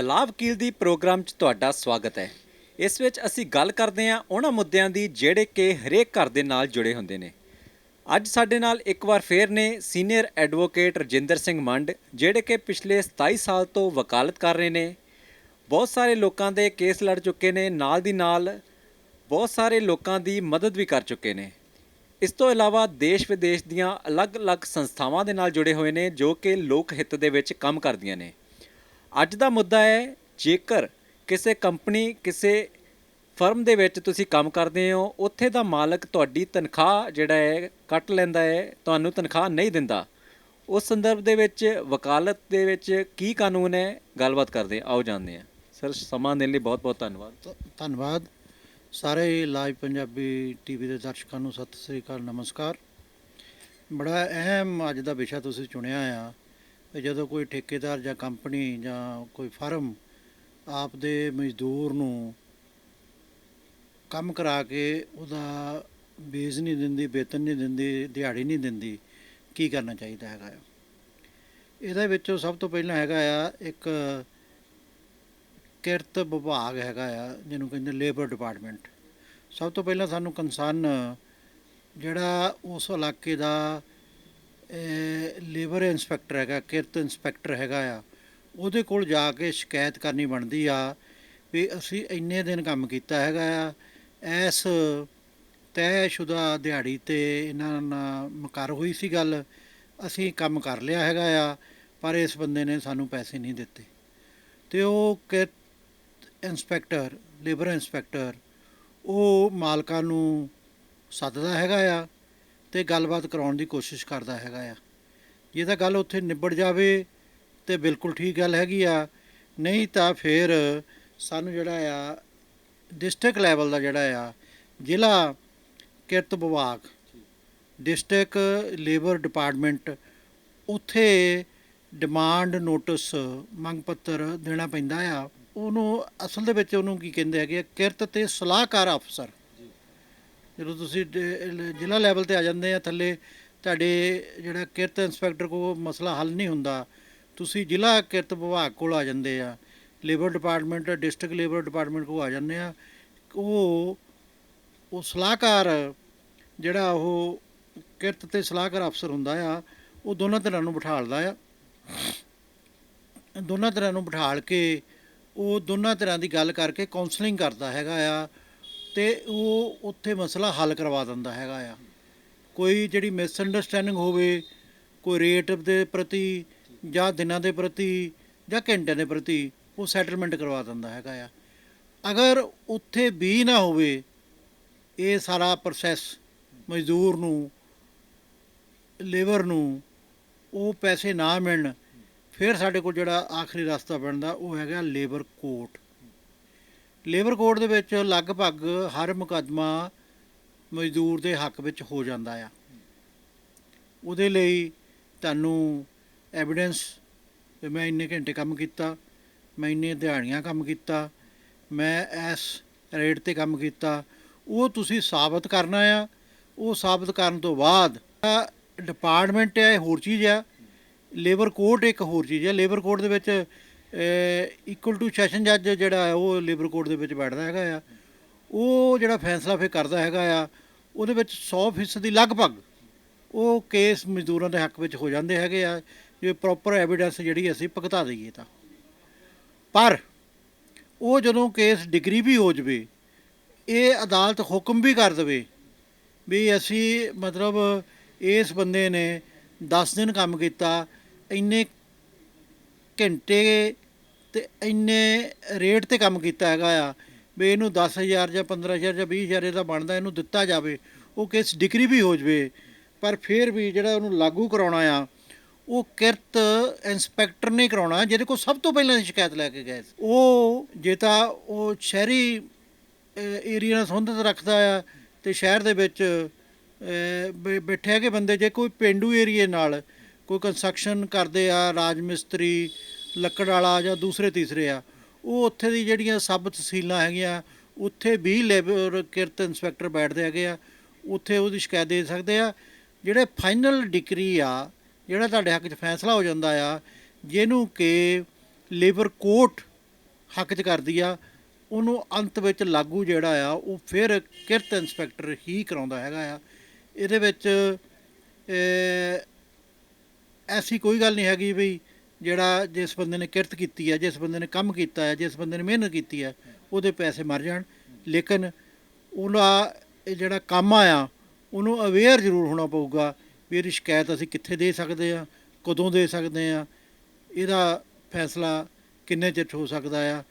ਸਲਾਹ ਵਕੀਲ ਦੀ ਪ੍ਰੋਗਰਾਮ 'ਚ ਤੁਹਾਡਾ ਸਵਾਗਤ ਹੈ। ਇਸ ਵਿੱਚ ਅਸੀਂ ਗੱਲ ਕਰਦੇ ਹਾਂ ਉਹਨਾਂ ਮੁੱਦਿਆਂ ਦੀ ਜਿਹੜੇ ਕਿ ਹਰੇਕ ਘਰ ਦੇ ਨਾਲ ਜੁੜੇ ਹੁੰਦੇ ਨੇ। ਅੱਜ ਸਾਡੇ ਨਾਲ ਇੱਕ ਵਾਰ ਫੇਰ ਨੇ ਸੀਨੀਅਰ ਐਡਵੋਕੇਟ ਰਜਿੰਦਰ ਸਿੰਘ ਮੰਡ, ਜਿਹੜੇ ਕਿ ਪਿਛਲੇ 27 ਸਾਲ ਤੋਂ ਵਕਾਲਤ ਕਰ ਰਹੇ ਨੇ। ਬਹੁਤ ਸਾਰੇ ਲੋਕਾਂ ਦੇ ਕੇਸ ਲੜ ਚੁੱਕੇ ਨੇ, ਨਾਲ ਦੀ ਨਾਲ ਬਹੁਤ ਸਾਰੇ ਲੋਕਾਂ ਦੀ ਮਦਦ ਵੀ ਕਰ ਚੁੱਕੇ ਨੇ। ਇਸ ਤੋਂ ਇਲਾਵਾ ਦੇਸ਼ ਵਿਦੇਸ਼ ਦੀਆਂ ਅਲੱਗ-ਅਲੱਗ ਸੰਸਥਾਵਾਂ ਦੇ ਨਾਲ ਜੁੜੇ ਹੋਏ ਨੇ, ਜੋ ਕਿ ਲੋਕ ਹਿੱਤ ਦੇ ਵਿੱਚ ਕੰਮ ਕਰਦੀਆਂ ਨੇ। ਅੱਜ ਦਾ ਮੁੱਦਾ ਹੈ, ਜੇਕਰ ਕਿਸੇ ਕੰਪਨੀ, ਕਿਸੇ ਫਰਮ ਦੇ ਵਿੱਚ ਤੁਸੀਂ ਕੰਮ ਕਰਦੇ ਹੋ, ਉੱਥੇ ਦਾ ਮਾਲਕ ਤੁਹਾਡੀ ਤਨਖਾਹ ਜਿਹੜਾ ਹੈ, ਕੱਟ ਲੈਂਦਾ ਹੈ, ਤੁਹਾਨੂੰ ਤਨਖਾਹ ਨਹੀਂ ਦਿੰਦਾ। ਉਸ ਸੰਦਰਭ ਦੇ ਵਿੱਚ, ਵਕਾਲਤ ਦੇ ਵਿੱਚ ਕੀ ਕਾਨੂੰਨ ਹੈ? ਗੱਲਬਾਤ ਕਰਦੇ ਆਓ ਜਾਣਦੇ ਹਾਂ। ਸਰ, ਸਮਾਂ ਦੇਣ ਲਈ ਬਹੁਤ-ਬਹੁਤ ਧੰਨਵਾਦ। ਧੰਨਵਾਦ। ਸਾਰੇ ਲਾਈਵ ਪੰਜਾਬੀ ਟੀਵੀ ਦੇ ਦਰਸ਼ਕਾਂ ਨੂੰ ਸਤਿ ਸ੍ਰੀ ਅਕਾਲ, ਨਮਸਕਾਰ। ਬੜਾ ਅਹਿਮ ਅੱਜ ਦਾ ਵਿਸ਼ਾ ਤੁਸੀਂ ਚੁਣਿਆ ਆ। ਜਦੋਂ ਕੋਈ ਠੇਕੇਦਾਰ ਜਾਂ ਕੰਪਨੀ ਜਾਂ ਕੋਈ ਫਰਮ ਆਪਦੇ ਮਜ਼ਦੂਰ ਨੂੰ ਕੰਮ ਕਰਾ ਕੇ ਉਹਦਾ ਬੇਸ ਨਹੀਂ ਦਿੰਦੀ, ਵੇਤਨ ਨਹੀਂ ਦਿੰਦੀ, ਦਿਹਾੜੀ ਨਹੀਂ ਦਿੰਦੀ, ਕੀ ਕਰਨਾ ਚਾਹੀਦਾ ਹੈਗਾ ਆ? ਇਹਦੇ ਵਿੱਚੋਂ ਸਭ ਤੋਂ ਪਹਿਲਾਂ ਹੈਗਾ ਆ ਇੱਕ ਕਿਰਤ ਵਿਭਾਗ ਹੈਗਾ ਆ, ਜਿਹਨੂੰ ਕਹਿੰਦੇ ਲੇਬਰ ਡਿਪਾਰਟਮੈਂਟ। ਸਭ ਤੋਂ ਪਹਿਲਾਂ ਸਾਨੂੰ ਕੰਸਰਨ ਜਿਹੜਾ ਉਸ ਇਲਾਕੇ ਦਾ ਲੇਬਰ ਇਨਸਪੈਕਟਰ ਹੈਗਾ, ਕਿਰਤ ਇਨਸਪੈਕਟਰ ਹੈਗਾ ਆ, ਉਹਦੇ ਕੋਲ ਜਾ ਕੇ ਸ਼ਿਕਾਇਤ ਕਰਨੀ ਬਣਦੀ ਆ ਵੀ ਅਸੀਂ ਇੰਨੇ ਦਿਨ ਕੰਮ ਕੀਤਾ ਹੈਗਾ ਆ, ਐਸ ਤੈਅਸ਼ੁਦਾ ਦਿਹਾੜੀ ਤੇ ਇਹਨਾਂ ਨਾਲ ਮੁਕਰ ਹੋਈ ਸੀ ਗੱਲ, ਅਸੀਂ ਕੰਮ ਕਰ ਲਿਆ ਹੈਗਾ ਆ, ਪਰ ਇਸ ਬੰਦੇ ਨੇ ਸਾਨੂੰ ਪੈਸੇ ਨਹੀਂ ਦਿੱਤੇ। ਤੇ ਉਹ ਕਿਰਤ ਇੰਸਪੈਕਟਰ, ਲੇਬਰ ਇੰਸਪੈਕਟਰ, ਉਹ ਮਾਲਕਾਂ ਨੂੰ ਸੱਦਦਾ ਹੈਗਾ ਆ ਤੇ ਗੱਲਬਾਤ ਕਰਾਉਣ ਦੀ ਕੋਸ਼ਿਸ਼ ਕਰਦਾ ਹੈਗਾ ਆ। ਜੇ ਤਾਂ ਗੱਲ ਉੱਥੇ ਨਿਬੜ ਜਾਵੇ ਤੇ ਬਿਲਕੁਲ ਠੀਕ ਗੱਲ ਹੈਗੀ ਆ। ਨਹੀਂ ਤਾਂ ਫਿਰ ਸਾਨੂੰ ਜਿਹੜਾ ਆ ਡਿਸਟ੍ਰਿਕਟ ਲੈਵਲ ਦਾ ਜਿਹੜਾ ਆ ਜ਼ਿਲ੍ਹਾ ਕਿਰਤ ਵਿਭਾਗ ਡਿਸਟ੍ਰਿਕਟ ਲੇਬਰ ਡਿਪਾਰਟਮੈਂਟ ਉੱਥੇ ਡਿਮਾਂਡ ਨੋਟਿਸ ਮੰਗ ਪੱਤਰ ਦੇਣਾ ਪੈਂਦਾ ਆ। ਉਹਨੂੰ ਅਸਲ ਦੇ ਵਿੱਚ ਉਹਨੂੰ ਕੀ ਕਹਿੰਦੇ ਹੈਗੇ ਆ, ਕਿਰਤ ਤੇ ਸਲਾਹਕਾਰ ਅਫਸਰ ਜਦੋਂ ਤੁਸੀਂ ਡ- ਜ਼ਿਲ੍ਹਾ ਲੈਵਲ ਤੇ ਆ ਜਾਂਦੇ ਆ ਥੱਲੇ ਤੁਹਾਡੇ ਜਿਹੜਾ ਕਿਰਤ ਇੰਸਪੈਕਟਰ ਕੋਲ ਮਸਲਾ ਹੱਲ ਨਹੀਂ ਹੁੰਦਾ। ਤੁਸੀਂ ਜ਼ਿਲ੍ਹਾ ਕਿਰਤ ਵਿਭਾਗ ਕੋਲ ਆ ਜਾਂਦੇ ਆ। Labour department, district labour department ਕੋਲ ਆ ਜਾਂਦੇ ਆ। ਉਹ ਉਹ ਸਲਾਹਕਾਰ, ਜਿਹੜਾ ਉਹ ਕਿਰਤ ਤੇ ਸਲਾਹਕਾਰ ਅਫਸਰ ਹੁੰਦਾ ਆ, ਉਹ ਦੋਨਾਂ ਤਰ੍ਹਾਂ ਨੂੰ ਬਿਠਾਲਦਾ ਆ। ਦੋਨਾਂ ਤਰ੍ਹਾਂ ਨੂੰ ਬਿਠਾਲ ਕੇ ਉਹ ਦੋਨਾਂ ਤਰ੍ਹਾਂ ਦੀ ਗੱਲ ਕਰਕੇ ਕਾਉਂਸਲਿੰਗ ਕਰਦਾ ਹੈਗਾ ਆ ਤੇ ਉਹ ਉੱਥੇ ਮਸਲਾ ਹੱਲ ਕਰਵਾ ਦਿੰਦਾ ਹੈਗਾ ਆ। ਕੋਈ ਜਿਹੜੀ ਮਿਸਅੰਡਰਸਟੈਂਡਿੰਗ ਹੋਵੇ, ਕੋਈ ਰੇਟ ਦੇ ਪ੍ਰਤੀ ਜਾਂ ਦਿਨਾਂ ਦੇ ਪ੍ਰਤੀ ਜਾਂ ਘੰਟਿਆਂ ਦੇ ਪ੍ਰਤੀ ਉਹ ਸੈਟਲਮੈਂਟ ਕਰਵਾ ਦਿੰਦਾ ਹੈਗਾ ਆ। ਅਗਰ ਉੱਥੇ ਵੀ ਨਾ ਹੋਵੇ, ਇਹ ਸਾਰਾ ਪ੍ਰੋਸੈਸ ਮਜ਼ਦੂਰ ਨੂੰ ਲੇਬਰ ਨੂੰ ਉਹ ਪੈਸੇ ਨਾ ਮਿਲਣ, ਫਿਰ ਸਾਡੇ ਕੋਲ ਜਿਹੜਾ ਆਖਰੀ ਰਸਤਾ ਬਣਦਾ ਉਹ ਹੈਗਾ ਲੇਬਰ ਕੋਰਟ ਲੇਬਰ ਕੋਰਟ ਦੇ ਵਿੱਚ ਲਗਭਗ ਹਰ ਮੁਕੱਦਮਾ ਮਜ਼ਦੂਰ ਦੇ ਹੱਕ ਵਿੱਚ ਹੋ ਜਾਂਦਾ ਆ। ਉਹਦੇ ਲਈ ਤੁਹਾਨੂੰ ਐਵੀਡੈਂਸ ਕਿ ਮੈਂ ਇੰਨੇ ਘੰਟੇ ਕੰਮ ਕੀਤਾ, ਮੈਂ ਇੰਨੇ ਦਿਹਾੜੀਆਂ ਕੰਮ ਕੀਤਾ, ਮੈਂ ਇਸ ਰੇਟ ਤੇ ਕੰਮ ਕੀਤਾ, ਉਹ ਤੁਸੀਂ ਸਾਬਤ ਕਰਨਾ ਆ। ਉਹ ਸਾਬਤ ਕਰਨ ਤੋਂ ਬਾਅਦ ਡਿਪਾਰਟਮੈਂਟ ਹੈ ਇਹ ਹੋਰ ਚੀਜ਼ ਆ। ਲੇਬਰ ਕੋਰਟ ਇੱਕ ਹੋਰ ਚੀਜ਼ ਹੈ ਲੇਬਰ ਕੋਰਟ ਦੇ ਵਿੱਚ ਇਕੁਅਲ ਟੂ ਸੈਸ਼ਨ ਜੱਜ ਜਿਹੜਾ ਹੈ ਉਹ ਲੇਬਰ ਕੋਰਟ ਦੇ ਵਿੱਚ ਬੈਠਦਾ ਹੈਗਾ ਆ। ਉਹ ਜਿਹੜਾ ਫੈਸਲਾ ਫਿਰ ਕਰਦਾ ਹੈਗਾ ਆ ਉਹਦੇ ਵਿੱਚ 100% ਦੀ ਲਗਭਗ ਉਹ ਕੇਸ ਮਜ਼ਦੂਰਾਂ ਦੇ ਹੱਕ ਵਿੱਚ ਹੋ ਜਾਂਦੇ ਹੈਗੇ ਆ ਜੇ ਪ੍ਰੋਪਰ ਐਵੀਡੈਂਸ ਜਿਹੜੀ ਅਸੀਂ ਭਗਤਾ ਦਈਏ ਤਾਂ। ਪਰ ਉਹ ਜਦੋਂ ਕੇਸ ਡਿਗਰੀ ਵੀ ਹੋ ਜਵੇ, ਇਹ ਅਦਾਲਤ ਹੁਕਮ ਵੀ ਕਰ ਦੇਵੇ ਵੀ ਅਸੀਂ ਮਤਲਬ ਇਸ ਬੰਦੇ ਨੇ 10 ਦਿਨ ਕੰਮ ਕੀਤਾ, ਇੰਨੇ ਘੰਟੇ ਤੇ ਇੰਨੇ ਰੇਟ ਤੇ ਕੰਮ ਕੀਤਾ ਹੈਗਾ ਆ ਵੀ ਇਹਨੂੰ 10000 ਜਾਂ 15000 ਜਾਂ 20000 ਇਹਦਾ ਬਣਦਾ, ਇਹਨੂੰ ਦਿੱਤਾ ਜਾਵੇ, ਉਹ ਕੇਸ ਡਿਗਰੀ ਵੀ ਹੋ ਜਵੇ। ਪਰ ਫਿਰ ਵੀ ਜਿਹੜਾ ਉਹਨੂੰ ਲਾਗੂ ਕਰਾਉਣਾ ਆ, ਉਹ ਕਿਰਤ ਇੰਸਪੈਕਟਰ ਨੇ ਕਰਾਉਣਾ, ਜਿਹਦੇ ਕੋਲ ਸਭ ਤੋਂ ਪਹਿਲਾਂ ਸ਼ਿਕਾਇਤ ਲੈ ਕੇ ਗਏ ਉਹ ਜੇ ਤਾਂ ਉਹ ਸ਼ਹਿਰੀ ਏਰੀਆ ਨਾਲ ਸੰਬੰਧਿਤ ਰੱਖਦਾ ਆ ਤੇ ਸ਼ਹਿਰ ਦੇ ਵਿੱਚ ਬੈਠੇ ਹੈਗੇ ਬੰਦੇ, ਜੇ ਕੋਈ ਪਿੰਡੂ ਏਰੀਏ ਨਾਲ ਕੋਈ ਕੰਸਟਰਕਸ਼ਨ ਕਰਦੇ ਆ, ਰਾਜ ਮਿਸਤਰੀ, ਲੱਕੜ ਵਾਲਾ ਜਾਂ ਦੂਸਰੇ ਤੀਸਰੇ ਆ ਉਹ ਉੱਥੇ ਦੀ ਜਿਹੜੀਆਂ ਸਬ ਤਹਿਸੀਲਾਂ ਹੈਗੀਆਂ, ਉੱਥੇ ਵੀ ਲੇਬਰ ਕਿਰਤ ਇੰਸਪੈਕਟਰ ਬੈਠਦੇ ਹੈਗੇ ਆ, ਉੱਥੇ ਉਹਦੀ ਸ਼ਿਕਾਇਤ ਦੇ ਸਕਦੇ ਆ। ਜਿਹੜੇ ਫਾਈਨਲ ਡਿਗਰੀ ਆ, ਜਿਹੜਾ ਤੁਹਾਡੇ ਹੱਕ 'ਚ ਫੈਸਲਾ ਹੋ ਜਾਂਦਾ ਆ, ਜਿਹਨੂੰ ਕਿ ਲੇਬਰ ਕੋਰਟ ਹੱਕ 'ਚ ਕਰਦੀ ਆ, ਉਹਨੂੰ ਅੰਤ ਵਿੱਚ ਲਾਗੂ ਜਿਹੜਾ ਆ, ਉਹ ਫਿਰ ਕਿਰਤ ਇੰਸਪੈਕਟਰ ਹੀ ਕਰਾਉਂਦਾ ਹੈਗਾ ਆ। ਇਹਦੇ ਵਿੱਚ ਐਸੀ ਕੋਈ ਗੱਲ ਨਹੀਂ ਹੈਗੀ ਵੀ ਜਿਹੜਾ ਜਿਸ ਬੰਦੇ ਨੇ ਕਿਰਤ ਕੀਤੀ ਹੈ ਜਿਸ ਬੰਦੇ ਨੇ ਕੰਮ ਕੀਤਾ ਹੈ ਜਿਸ ਬੰਦੇ ਨੇ ਮਿਹਨਤ ਕੀਤੀ ਹੈ ਉਹਦੇ ਪੈਸੇ ਮਰ ਜਾਣ। ਲੇਕਿਨ ਉਹਦਾ ਇਹ ਜਿਹੜਾ ਕੰਮ ਆਇਆ, ਉਹਨੂੰ ਅਵੇਅਰ ਜ਼ਰੂਰ ਹੋਣਾ ਪਊਗਾ ਵੀ ਇਹਦੀ ਸ਼ਿਕਾਇਤ ਅਸੀਂ ਕਿੱਥੇ ਦੇ ਸਕਦੇ ਆ, ਕਦੋਂ ਦੇ ਸਕਦੇ ਆ। ਇਹਦਾ ਫੈਸਲਾ ਕਿੰਨੇ ਚਿਰ 'ਚ ਹੋ ਸਕਦਾ ਆ।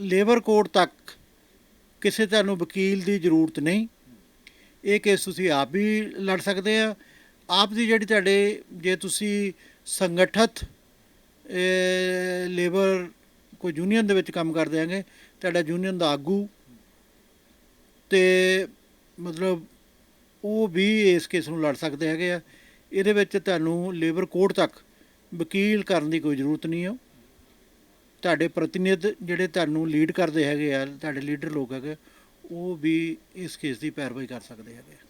ਲੇਬਰ ਕੋਰਟ ਤੱਕ ਕਿਸੇ ਤੁਹਾਨੂੰ ਵਕੀਲ ਦੀ ਜ਼ਰੂਰਤ ਨਹੀਂ। ਇਹ ਕੇਸ ਤੁਸੀਂ ਆਪ ਵੀ ਲੜ ਸਕਦੇ ਆ। ਆਪ ਦੀ ਜਿਹੜੀ ਤੁਹਾਡੇ, ਜੇ ਤੁਸੀਂ ਸੰਗਠਤ ਲੇਬਰ ਕੋਈ ਯੂਨੀਅਨ ਦੇ ਵਿੱਚ ਕੰਮ ਕਰਦੇ ਹੈਗੇ, ਤੁਹਾਡਾ ਯੂਨੀਅਨ ਦਾ ਆਗੂ। ਤੇ ਮਤਲਬ ਉਹ ਵੀ ਇਸ ਕੇਸ ਨੂੰ ਲੜ ਸਕਦੇ ਹੈਗੇ ਆ। ਇਹਦੇ ਵਿੱਚ ਤੁਹਾਨੂੰ ਲੇਬਰ ਕੋਰਟ ਤੱਕ ਵਕੀਲ ਕਰਨ ਦੀ ਕੋਈ ਜ਼ਰੂਰਤ ਨਹੀਂ ਹੋ ਤੁਹਾਡੇ ਪ੍ਰਤੀਨਿਧ ਜਿਹੜੇ ਤੁਹਾਨੂੰ ਲੀਡ ਕਰਦੇ ਹੈਗੇ ਆ, ਤੁਹਾਡੇ ਲੀਡਰ ਲੋਕ ਹੈਗੇ, ਉਹ ਵੀ ਇਸ ਕੇਸ ਦੀ ਪੈਰਵਾਈ ਕਰ ਸਕਦੇ ਹੈਗੇ ਆ।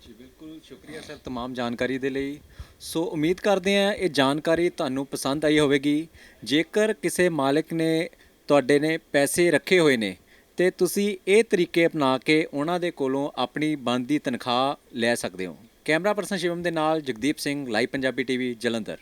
ਜੀ ਬਿਲਕੁਲ ਸ਼ੁਕਰੀਆ ਸਰ तमाम ਜਾਣਕਾਰੀ ਦੇ ਲਈ ਸੋ ਉਮੀਦ ਕਰਦੇ ਹਾਂ ਇਹ ਜਾਣਕਾਰੀ ਤੁਹਾਨੂੰ ਪਸੰਦ ਆਈ ਹੋਵੇਗੀ ਜੇਕਰ ਕਿਸੇ ਮਾਲਕ ਨੇ ਤੁਹਾਡੇ ਨੇ ਪੈਸੇ ਰੱਖੇ ਹੋਏ ਨੇ ਤੇ ਤੁਸੀਂ ਇਹ ਤਰੀਕੇ ਅਪਣਾ ਕੇ ਉਹਨਾਂ ਦੇ ਕੋਲੋਂ ਆਪਣੀ ਬਣਦੀ ਤਨਖਾਹ ਲੈ ਸਕਦੇ ਹੋ ਕੈਮਰਾ ਪਰਸਨ ਸ਼ਿਵਮ ਦੇ ਨਾਲ ਜਗਦੀਪ ਸਿੰਘ ਲਾਈਵ ਪੰਜਾਬੀ ਟੀਵੀ ਜਲੰਧਰ